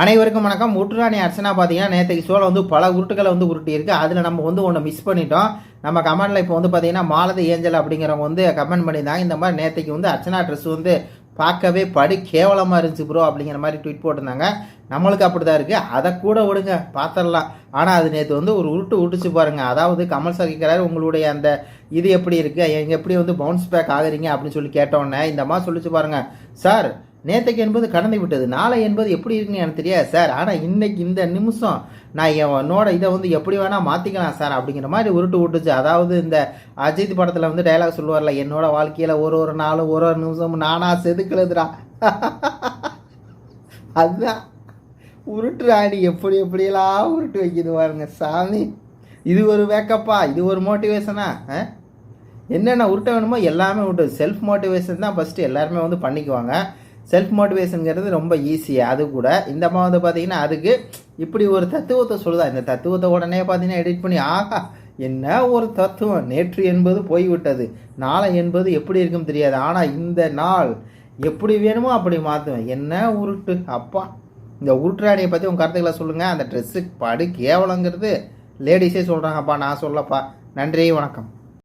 அனைவருக்கும் வணக்கம். முற்றுராணி அர்ச்சனா பார்த்தீங்கன்னா நேற்றுக்கு ஷோவில் வந்து பல உருட்டுகளை வந்து உருட்டியிருக்கு. அதில் நம்ம வந்து ஒன்று மிஸ் பண்ணிட்டோம். நம்ம கமெண்ட்டில் இப்போ வந்து பார்த்தீங்கன்னா மாலதி ஏஞ்சல் அப்படிங்கிறவங்க வந்து கமெண்ட் பண்ணியிருந்தாங்க. இந்த மாதிரி நேற்றுக்கு வந்து அர்ச்சனா ட்ரெஸ் வந்து பார்க்கவே படு கேவலமாக இருந்துச்சு ப்ரோ அப்படிங்கிற மாதிரி ட்வீட் போட்டிருந்தாங்க. நம்மளுக்கு அப்படி தான் இருக்குது அதை கூட விடுங்க. பார்த்துடலாம் ஆனால் அது நேற்று வந்து ஒரு உருட்டு உருட்டுச்சு பாருங்கள் அதாவது கமல் சார் கேட்குறாரு உங்களுடைய அந்த இது எப்படி இருக்குது எங்கள் எப்படி வந்து பவுன்ஸ் பேக் ஆகுறீங்க? அப்படின்னு சொல்லி கேட்டோன்னே இந்த மாதிரி சொல்லிச்சு பாருங்கள் சார் நேற்றுக்கு என்பது கடந்து விட்டது. நாளை என்பது எப்படி இருக்குன்னு எனக்கு தெரியாது சார். ஆனால் இன்னைக்கு இந்த நிமிஷம் நான் என்னோட இதை வந்து எப்படி வேணால் மாற்றிக்கலாம் சார் அப்படிங்கிற மாதிரி உருட்டு விட்டுச்சு அதாவது இந்த அஜித் படத்தில் வந்து டைலாக் சொல்லுவார்ல என்னோட வாழ்க்கையில் ஒரு ஒரு நாளும் ஒரு ஒரு நிமிஷமும் நானா செதுக்கலுதுடா அதுதான். உருட்டுறாடி எப்படி எப்படியெல்லாம் உருட்டு வைக்கிது பாருங்க சாமி. இது ஒரு வேக்கப்பா இது ஒரு மோட்டிவேஷனா என்னென்ன உருட்ட வேணுமோ எல்லாமே உருட்டு. செல்ஃப் மோட்டிவேஷன் தான் ஃபஸ்ட்டு எல்லாருமே வந்து பண்ணிக்குவாங்க. செல்ஃப் மோட்டிவேஷனுங்கிறது ரொம்ப ஈஸி அது கூட இந்த அம்மா வந்து பார்த்தீங்கன்னா அதுக்கு இப்படி ஒரு தத்துவத்தை சொல்லுதா? இந்த தத்துவத்தை உடனே பார்த்தீங்கன்னா எடிட் பண்ணி ஆகா என்ன ஒரு தத்துவம்? நேற்று என்பது போய்விட்டது நாளை என்பது எப்படி இருக்கும் தெரியாது. ஆனால் இந்த நாள் எப்படி வேணுமோ அப்படி மாற்றுவேன் என்ன உருட்டு? அப்பா இந்த உருட்டுராணியை பற்றி உங்கள் கருத்துக்களை சொல்லுங்கள் அந்த ட்ரெஸ்ஸுக்கு படு கேவலங்கிறது லேடிஸே சொல்கிறாங்கப்பா நான் சொல்லப்பா. நன்றி வணக்கம்.